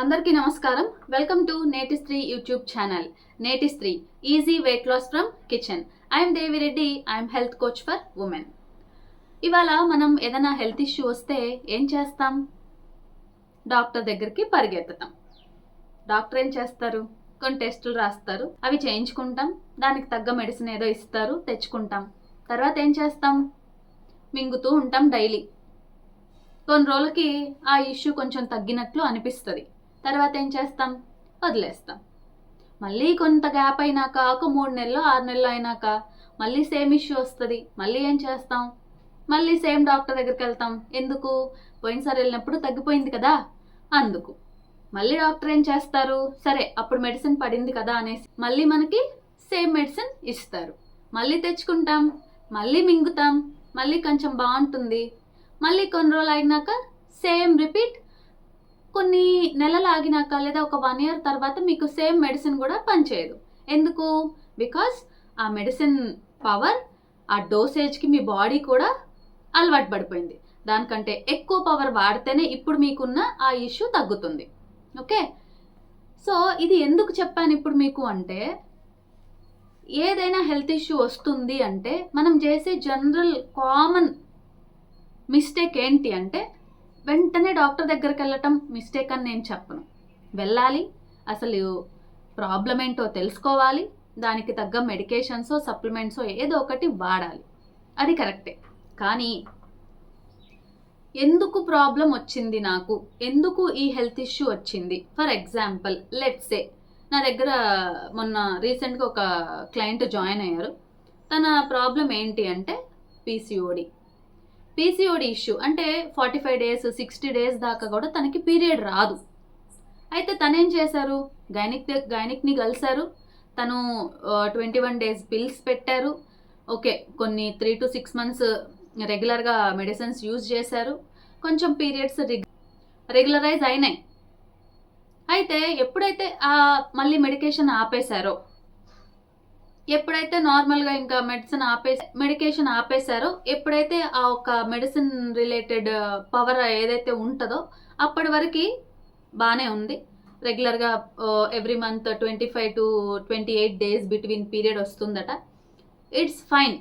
అందరికీ నమస్కారం. Welcome to నేటి స్త్రీ యూట్యూబ్ ఛానల్ నేటి స్త్రీ easy weight loss from kitchen I'm Devireddy I'm health coach for women ఇవాళ మనం ఏదైనా హెల్త్ ఇష్యూ వస్తే ఏం చేస్తాం? డాక్టర్ దగ్గరికి పరిగెత్తుతాం. డాక్టర్ ఏం చేస్తారు? కొన్ని టెస్టులు రాస్తారు. అవి చేయించుకుంటాం. దానికి తగ్గ మెడిసిన్ ఏదో ఇస్తారు తెచ్చుకుంటాం. తర్వాత ఏం చేస్తాం? మింగుతూ ఉంటాం డైలీ కొన్ని రోజులకి ఆ ఇష్యూ కొంచెం తగ్గినట్లు అనిపిస్తుంది. తర్వాత ఏం చేస్తాం? వదిలేస్తాం. మళ్ళీ కొంత గ్యాప్ అయినాక ఒక మూడు నెలలు ఆరు నెలలు అయినాక మళ్ళీ సేమ్ ఇష్యూ వస్తుంది. మళ్ళీ ఏం చేస్తాం? మళ్ళీ సేమ్ డాక్టర్ దగ్గరికి వెళ్తాం. ఎందుకు? పోయినసారి వెళ్ళినప్పుడు తగ్గిపోయింది కదా? అందుకు. మళ్ళీ డాక్టర్ ఏం చేస్తారు? సరే అప్పుడు మెడిసిన్ పడింది కదా అనేసి మళ్ళీ మనకి సేమ్ మెడిసిన్ ఇస్తారు. మళ్ళీ తెచ్చుకుంటాం. మళ్ళీ మింగుతాం. మళ్ళీ కొంచెం బాగుంటుంది. మళ్ళీ కొన్ని రోజులు అయినాక సేమ్ రిపీట్ కొన్ని నెలలు ఆగినాక లేదా ఒక వన్ ఇయర్ తర్వాత మీకు సేమ్ మెడిసిన్ కూడా పనిచేయదు. ఎందుకు? బికాస్ ఆ మెడిసిన్ పవర్ ఆ డోసేజ్కి మీ బాడీ కూడా అలవాటు పడిపోయింది. దానికంటే ఎక్కువ పవర్ వాడితేనే ఇప్పుడు మీకున్న ఆ ఇష్యూ తగ్గుతుంది. ఓకే సో ఇది ఎందుకు చెప్పాను ఇప్పుడు మీకు అంటే ఏదైనా హెల్త్ ఇష్యూ వస్తుంది అంటే మనం చేసే జనరల్ కామన్ మిస్టేక్ ఏంటి అంటే వెంటనే డాక్టర్ దగ్గరికి వెళ్ళటం మిస్టేక్ అని నేను చెప్పను. వెళ్ళాలి అసలు ప్రాబ్లం ఏంటో తెలుసుకోవాలి దానికి తగ్గ మెడికేషన్సో సప్లిమెంట్సో ఏదో ఒకటి వాడాలి. అది కరెక్టే. కానీ ఎందుకు ప్రాబ్లం వచ్చింది నాకు? ఎందుకు ఈ హెల్త్ ఇష్యూ వచ్చింది? ఫర్ ఎగ్జాంపుల్ లెట్స్ సే నా దగ్గర మొన్న రీసెంట్గా ఒక క్లయింట్ జాయిన్ అయ్యారు. తన ప్రాబ్లం ఏంటి అంటే పీసీఓడి పీసీఓడి ఇష్యూ అంటే forty five days sixty days దాకా కూడా తనకి పీరియడ్ రాదు. అయితే తనేం చేశారు? గైనిక్ గైనిక్ని కలిశారు. తను ట్వంటీ వన్ డేస్ పిల్స్ పెట్టారు. ఓకే కొన్ని త్రీ టు సిక్స్ మంత్స్ రెగ్యులర్గా మెడిసిన్స్ యూజ్ చేశారు. కొంచెం పీరియడ్స్ రెగ్యులరైజ్ అయినాయి. అయితే ఎప్పుడైతే మళ్ళీ మెడికేషన్ ఆపేశారో ఎప్పుడైతే నార్మల్గా ఇంకా మెడిసిన్ ఆపే మెడికేషన్ ఆపేశారో ఎప్పుడైతే ఆ ఒక మెడిసిన్ రిలేటెడ్ పవర్ ఏదైతే ఉంటుందో అప్పటి వరకు బాగానే ఉంది. రెగ్యులర్గా every month twenty five to twenty eight days between period వస్తుందట. ఇట్స్ ఫైన్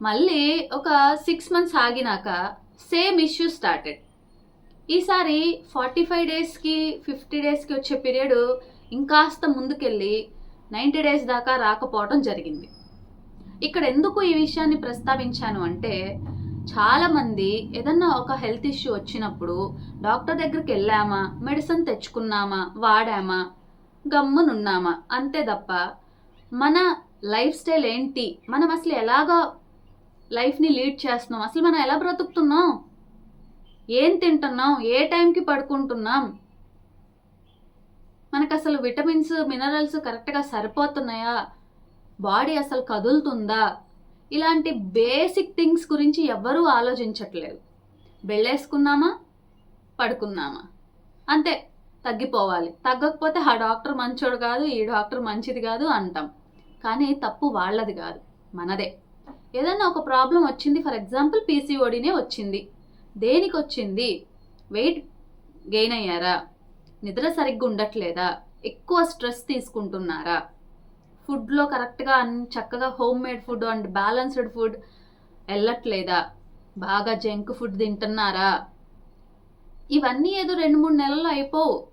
మళ్ళీ ఒక సిక్స్ మంత్స్ ఆగినాక సేమ్ ఇష్యూ స్టార్టెడ్ ఈసారి ఫార్టీ ఫైవ్ డేస్కి ఫిఫ్టీ డేస్కి వచ్చే పీరియడ్ ఇంకాస్త ముందుకెళ్ళి నైంటీ డేస్ దాకా రాకపోవడం జరిగింది. ఇక్కడ ఎందుకు ఈ విషయాన్ని ప్రస్తావించాను అంటే చాలామంది ఏదన్నా ఒక హెల్త్ ఇష్యూ వచ్చినప్పుడు డాక్టర్ దగ్గరికి వెళ్ళామా మెడిసిన్ తెచ్చుకున్నామా వాడామా గమ్మునున్నామా అంతే తప్ప మన లైఫ్ స్టైల్ ఏంటి? మనం అసలు ఎలాగా లైఫ్ని లీడ్ చేస్తున్నాం? అసలు మనం ఎలా బ్రతుకుతున్నాం? ఏం తింటున్నాం? ఏ టైంకి పడుకుంటున్నాం? మనకు అసలు విటమిన్స్ మినరల్స్ కరెక్ట్గా సరిపోతున్నాయా? బాడీ అసలు కదులుతుందా? ఇలాంటి బేసిక్ థింగ్స్ గురించి ఎవ్వరూ ఆలోచించట్లేదు. బెళ్ళేసుకున్నామా పడుకున్నామా? అంతే తగ్గిపోవాలి. తగ్గకపోతే ఆ డాక్టర్ మంచోడు కాదు ఈ డాక్టర్ మంచిది కాదు అంటాం. కానీ తప్పు వాళ్ళది కాదు మనదే. ఏదన్నా ఒక ప్రాబ్లం వచ్చింది ఫర్ ఎగ్జాంపుల్ పీసీఓడినే వచ్చింది దేనికి వచ్చింది. వెయిట్ గెయిన్ అయ్యారా? నిద్ర సరిగ్గా ఉండట్లేదా? ఎక్కువ స్ట్రెస్ తీసుకుంటున్నారా? ఫుడ్లో కరెక్ట్గా అన్ని చక్కగా home made food and balanced food వెళ్ళట్లేదా? బాగా జంక్ ఫుడ్ తింటున్నారా? ఇవన్నీ ఏదో రెండు మూడు నెలల్లో అయిపోవు.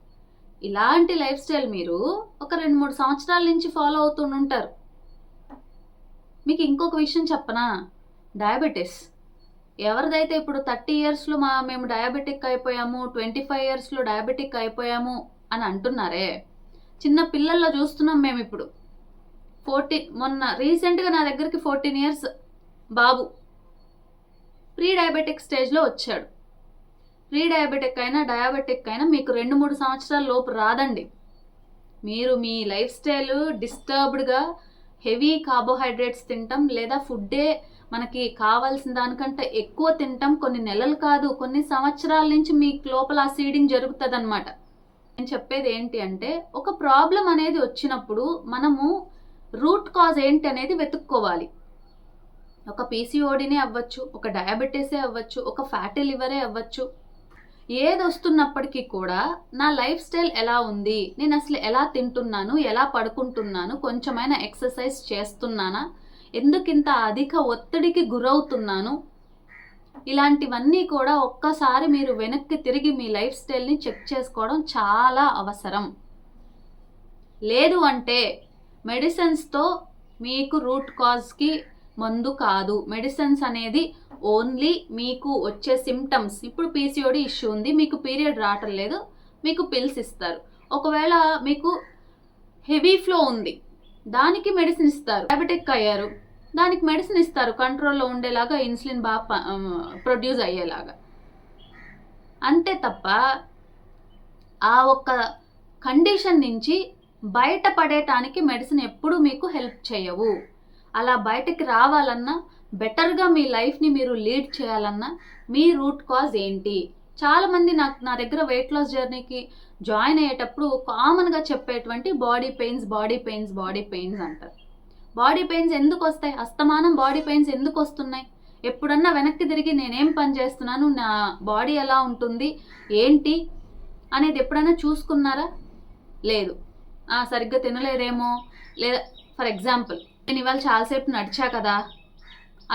ఇలాంటి లైఫ్ స్టైల్ మీరు ఒక రెండు మూడు సంవత్సరాల నుంచి ఫాలో అవుతుంటారు మీకు ఇంకొక విషయం చెప్పనా? డయాబెటీస్ ఎవరిదైతే ఇప్పుడు థర్టీ ఇయర్స్లో మా మేము డయాబెటిక్ అయిపోయాము ట్వంటీ ఫైవ్ ఇయర్స్లో డయాబెటిక్ అయిపోయాము అని అంటున్నారే? చిన్న పిల్లల్లో చూస్తున్నాం మేము ఇప్పుడు. ఫోర్టీన్ మొన్న రీసెంట్గా నా దగ్గరికి ఫోర్టీన్ ఇయర్స్ బాబు ప్రీ డయాబెటిక్ స్టేజ్లో వచ్చాడు. ప్రీ డయాబెటిక్ అయినా డయాబెటిక్ అయినా మీకు రెండు మూడు సంవత్సరాల లోపు రాదండి. మీరు మీ లైఫ్ స్టైల్ డిస్టర్బ్డ్గా హెవీ కార్బోహైడ్రేట్స్ తింటాం లేదా ఫుడ్డే మనకి కావాల్సిన దానికంటే ఎక్కువ తింటాం కొన్ని నెలలు కాదు కొన్ని సంవత్సరాల నుంచి మీ లోపల ఆ సీడింగ్ జరుగుతుంది అనమాట నేను చెప్పేది ఏంటి అంటే ఒక ప్రాబ్లం అనేది వచ్చినప్పుడు మనము రూట్ కాజ్ ఏంటి అనేది వెతుక్కోవాలి. ఒక పీసీఓడినే అవ్వచ్చు ఒక డయాబెటీసే అవ్వచ్చు ఒక ఫ్యాటీ లివరే అవ్వచ్చు. ఏది వస్తున్నప్పటికీ కూడా నా లైఫ్ స్టైల్ ఎలా ఉంది నేను అసలు ఎలా తింటున్నాను ఎలా పడుకుంటున్నాను కొంచెమైనా ఎక్సర్సైజ్ చేస్తున్నానా ఎందుకింత అధిక ఒత్తిడికి గురవుతున్నాను? ఇలాంటివన్నీ కూడా ఒక్కసారి మీరు వెనక్కి తిరిగి మీ లైఫ్ స్టైల్ని చెక్ చేసుకోవడం చాలా అవసరం. లేదు అంటే మెడిసిన్స్తో మీకు రూట్ కాజ్కి మందు కాదు. మెడిసిన్స్ అనేది ఓన్లీ మీకు వచ్చే సిమ్టమ్స్ ఇప్పుడు పీసీఓడి ఇష్యూ ఉంది మీకు పీరియడ్ రావటం లేదు మీకు పిల్స్ ఇస్తారు. ఒకవేళ మీకు హెవీ ఫ్లో ఉంది దానికి మెడిసిన్ ఇస్తారు. డయాబెటిక్ అయ్యారు. దానికి మెడిసిన్ ఇస్తారు. కంట్రోల్లో ఉండేలాగా ఇన్సులిన్ బాగా ప్రొడ్యూస్ అయ్యేలాగా. అంతే తప్ప ఆ ఒక్క కండిషన్ నుంచి బయటపడేటానికి మెడిసిన్ ఎప్పుడు మీకు హెల్ప్ చేయవు. అలా బయటకి రావాలన్నా బెటర్గా మీ లైఫ్ని మీరు లీడ్ చేయాలన్నా మీ రూట్ కాజ్ ఏంటి? చాలామంది నాకు నా దగ్గర వెయిట్ లాస్ జర్నీకి జాయిన్ అయ్యేటప్పుడు కామన్గా చెప్పేటువంటి body pains body pains body pains అంటారు. బాడీ పెయిన్స్ ఎందుకు వస్తాయి? అస్తమానం బాడీ పెయిన్స్ ఎందుకు వస్తున్నాయి? ఎప్పుడన్నా వెనక్కి తిరిగి నేనేం పని చేస్తున్నాను? నా బాడీ ఎలా ఉంటుంది? ఏంటి? అనేది ఎప్పుడైనా చూసుకున్నారా? లేదు. సరిగ్గా తినలేదేమో? లేదా ఫర్ ఎగ్జాంపుల్ నేను ఇవాళ చాలాసేపు నడిచా కదా?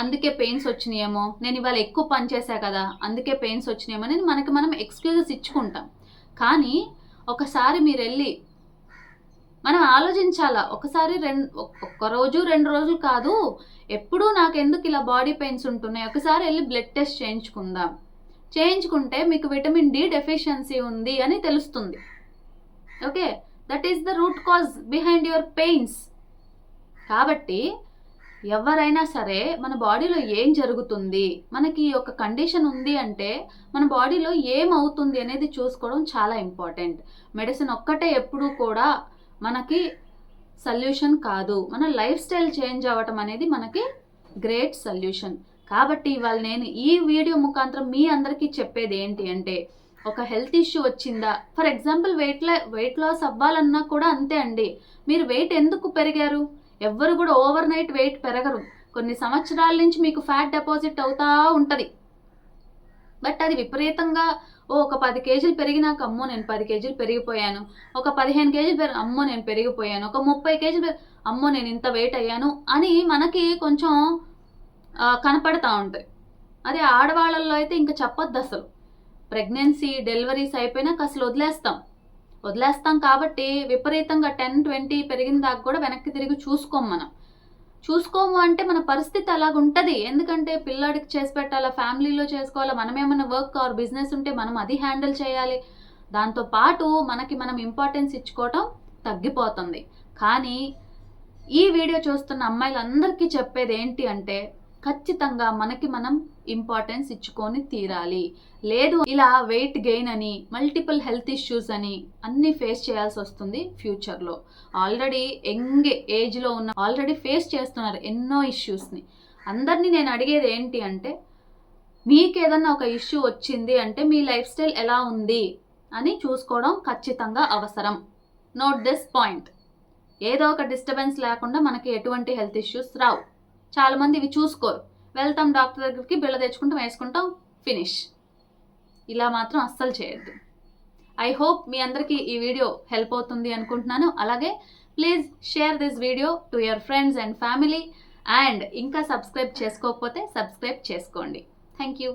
అందుకే పెయిన్స్ వచ్చినాయేమో. నేను ఇవాళ ఎక్కువ పని చేశా కదా అందుకే పెయిన్స్ వచ్చినాయేమో అని మనకి మనం ఎక్స్క్యూజెస్ ఇచ్చుకుంటాం. కానీ ఒకసారి మీరు వెళ్ళి మనం ఆలోచించాలా ఒకసారి రెండు ఒక్క రోజు రెండు రోజులు కాదు ఎప్పుడూ నాకు ఎందుకు ఇలా బాడీ పెయిన్స్ ఉంటున్నాయి? ఒకసారి వెళ్ళి బ్లడ్ టెస్ట్ చేయించుకుందాం. చేయించుకుంటే మీకు విటమిన్ డి డెఫిషియన్సీ ఉంది అని తెలుస్తుంది. Okay? That is the root cause behind your pains కాబట్టి ఎవరైనా సరే మన బాడీలో ఏం జరుగుతుంది? మనకి ఒక కండిషన్ ఉంది అంటే మన బాడీలో ఏమవుతుంది అనేది చూసుకోవడం చాలా ఇంపార్టెంట్. మెడిసిన్ ఒక్కటే ఎప్పుడూ కూడా మనకి సల్యూషన్ కాదు. మన లైఫ్ స్టైల్ చేంజ్ అవ్వటం అనేది మనకి గ్రేట్ సల్యూషన్. కాబట్టి ఇవాళ నేను ఈ వీడియో ముఖాంతరం మీ అందరికీ చెప్పేది ఏంటి అంటే ఒక హెల్త్ ఇష్యూ వచ్చిందా? For example weight weight loss అవ్వాలన్నా కూడా అంతే అండి. మీరు వెయిట్ ఎందుకు పెరిగారు? ఎవ్వరు కూడా ఓవర్ నైట్ వెయిట్ పెరగరు. కొన్ని సంవత్సరాల నుంచి మీకు ఫ్యాట్ డిపాజిట్ అవుతా ఉంటుంది. బట్ అది విపరీతంగా ఓ ఒక పది కేజీలు పెరిగినాక అమ్మో నేను పది కేజీలు పెరిగిపోయాను. ఒక పదిహేను కేజీలు పెరిగి అమ్మో నేను పెరిగిపోయాను. ఒక ముప్పై కేజీలు అమ్మో నేను ఇంత వెయిట్ అయ్యాను అని మనకి కొంచెం కనపడతా ఉంటాయి అదే ఆడవాళ్ళల్లో అయితే ఇంకా చెప్పొద్దు అసలు ప్రెగ్నెన్సీ డెలివరీస్ అయిపోయినాక అసలు వదిలేస్తాం. వదిలేస్తాం కాబట్టి విపరీతంగా టెన్ ట్వంటీ పెరిగిన దాకా కూడా వెనక్కి తిరిగి చూసుకోం మనం. చూసుకోము అంటే మన పరిస్థితి అలాగుంటుంది. ఎందుకంటే పిల్లాడికి చేసి పెట్టాలా ఫ్యామిలీలో చేసుకోవాలా మనం ఏమైనా వర్క్ ఆర్ బిజినెస్ ఉంటే మనం అది హ్యాండిల్ చేయాలి. దాంతో పాటు మనకి మనం ఇంపార్టెన్స్ ఇచ్చుకోవటం తగ్గిపోతుంది. కానీ ఈ వీడియో చూస్తున్న అమ్మాయిలందరికీ చెప్పేది ఏంటి అంటే ఖచ్చితంగా మనకి మనం ఇంపార్టెన్స్ ఇచ్చుకొని తీరాలి. లేదు ఇలా వెయిట్ గెయిన్ అని మల్టిపుల్ హెల్త్ ఇష్యూస్ అని అన్ని ఫేస్ చేయాల్సి వస్తుంది ఫ్యూచర్లో ఆల్రెడీ యంగ్ ఏజ్లో ఉన్న ఆల్రెడీ ఫేస్ చేస్తున్నారు ఎన్నో ఇష్యూస్ని అందరినీ నేను అడిగేది ఏంటి అంటే మీకేదన్నా ఒక ఇష్యూ వచ్చింది అంటే మీ లైఫ్ స్టైల్ ఎలా ఉంది? అని చూసుకోవడం ఖచ్చితంగా అవసరం. నోట్ దిస్ పాయింట్ ఏదో ఒక డిస్టర్బెన్స్ లేకుండా మనకి ఎటువంటి హెల్త్ ఇష్యూస్ రావు. చాలామంది ఇవి చూసుకోరు. వెళ్తాం డాక్టర్ దగ్గరికి బిళ్ళ తెచ్చుకుంటాం వేసుకుంటాం ఫినిష్. ఇలా మాత్రం అస్సలు చేయొద్దు. ఐ హోప్ మీ అందరికీ ఈ వీడియో హెల్ప్ అవుతుంది అనుకుంటున్నాను. అలాగే please share this video to your friends and family. And ఇంకా సబ్స్క్రైబ్ చేసుకోకపోతే సబ్స్క్రైబ్ చేసుకోండి. Thank you.